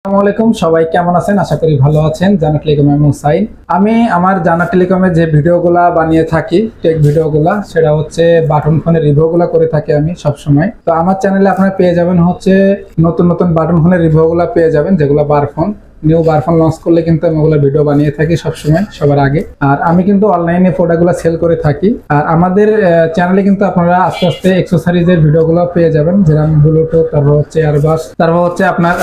আসসালামু আলাইকুম, সবাই কেমন আছেন? আশা করি ভালো আছেন জানা টেলিকম এবং সাইন। আমি আমার জানা টেলিকমে যে ভিডিওগুলা বানিয়ে থাকি, টেক ভিডিওগুলা, সেটা হচ্ছে বাটন ফোনের রিভিউগুলা করে থাকি আমি সব সময় তো আমার চ্যানেলে আপনারা পেয়ে যাবেন হচ্ছে নতুন নতুন বাটন ফোনের রিভিউগুলা পেয়ে যাবেন, যেগুলো bar phone. New bar phone launch করলে কিন্তু আমি ওগুলো ভিডিও বানিয়ে থাকি সবসময়, সবার আগে। আর আমি কিন্তু অনলাইনে প্রোডাক্টগুলো সেল করে থাকি। আর আমাদের চ্যানেলে কিন্তু আপনারা আস্তে আস্তে এক্সারসাইজের ভিডিওগুলো পেয়ে যাবেন। যেরকম ব্লুটুথ তারপর হচ্ছে এয়ারবাস তারপর হচ্ছে আপনার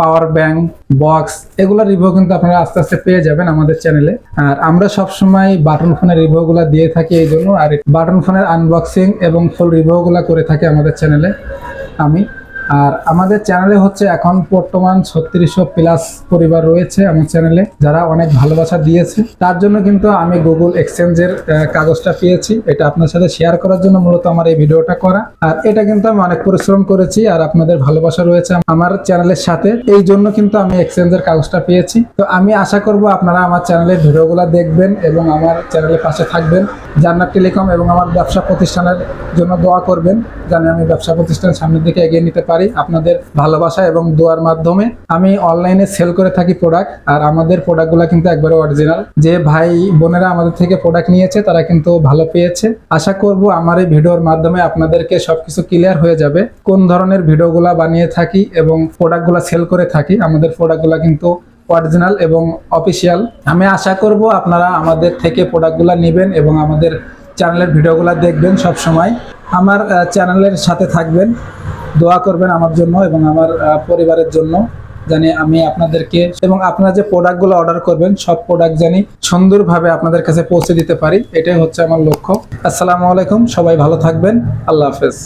পাওয়ার ব্যাংক বক্স এগুলো রিভিউ কিন্তু আপনারা আস্তে আস্তে পেয়ে যাবেন আমাদের চ্যানেলে আর আমরা সবসময় বাটন ফোনের রিভিউগুলো দিয়ে থাকি এই জন্য। আর বাটন ফোনের আনবক্সিং এবং ফুল রিভিউগুলো করে থাকি আমাদের চ্যানেলে আমি। আর আমাদের চ্যানেলে হচ্ছে এখন বর্তমান ছত্রিশশো প্লাস পরিবার রয়েছে আমার চ্যানেলে যারা অনেক ভালোবাসা দিয়েছে। তার জন্য কিন্তু আমি গুগল এক্সচেঞ্জের কাগজটা পেয়েছি। এটা আপনার সাথে শেয়ার করার জন্য মূলত আমার এই ভিডিওটা করা। আর এটা কিন্তু আমি অনেক পরিশ্রম করেছি আর আপনাদের ভালোবাসা রয়েছে আমার চ্যানেলের সাথে। এই জন্য কিন্তু আমি এক্সচেঞ্জের কাগজটা পেয়েছি। তো আমি আশা করব আপনারা আমার চ্যানেলের ভিডিওগুলো দেখবেন এবং আমার চ্যানেলের পাশে থাকবেন। জান্নাত টেলিকম এবং আমার ব্যবসা প্রতিষ্ঠানের জন্য দোয়া করবেন জানি আমি ব্যবসা প্রতিষ্ঠান সামনের দিকে এগিয়ে নিতে পারি। আপনাদের ভালোবাসা এবং দোয়ার মাধ্যমে। আমি অনলাইনে সেল করে থাকি প্রোডাক্ট আর আমাদের প্রোডাক্টগুলো কিন্তু একবারে অরিজিনাল যে ভাই বোনেরা আমাদের থেকে প্রোডাক্ট নিয়েছে, তারা কিন্তু ভালো পেয়েছে। আশা করব আমার এই ভিডিওর মাধ্যমে আপনাদেরকে সবকিছু ক্লিয়ার হয়ে যাবে। কোন ধরনের ভিডিওগুলো বানিয়ে থাকি এবং প্রোডাক্টগুলো সেল করে থাকি, আমাদের প্রোডাক্টগুলো কিন্তু অরিজিনাল এবং অফিসিয়াল আমি আশা করব আপনারা আমাদের থেকে প্রোডাক্টগুলো নেবেন এবং আমাদের চ্যানেলের ভিডিওগুলো দেখবেন সব সময় আমার চ্যানেলের সাথে থাকবেন। দোয়া করবেন আমার জন্য এবং আমার পরিবারের জন্য, জানি আমি আপনাদেরকে এবং আপনারা যে প্রোডাক্টগুলো অর্ডার করবেন, সব প্রোডাক্ট জানি সুন্দরভাবে আপনাদের কাছে পৌঁছে দিতে পারি। এটাই হচ্ছে আমার লক্ষ্য। আসসালামু আলাইকুম, সবাই ভালো থাকবেন। আল্লাহ হাফেজ।